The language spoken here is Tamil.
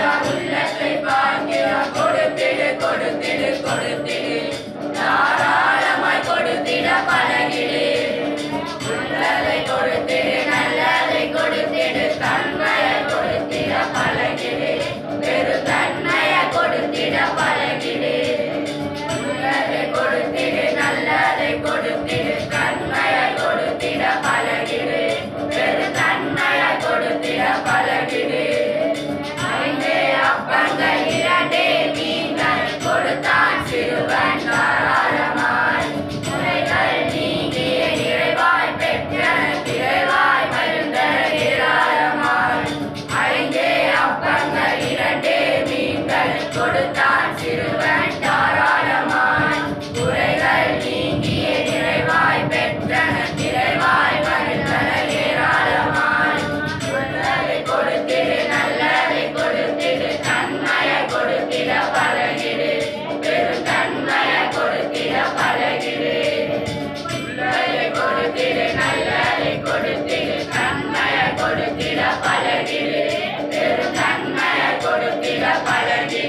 Obrigado, Guilherme. Bangalira Day. பழகிடு பெரும் நன்மையை கொடுத்திட பழகி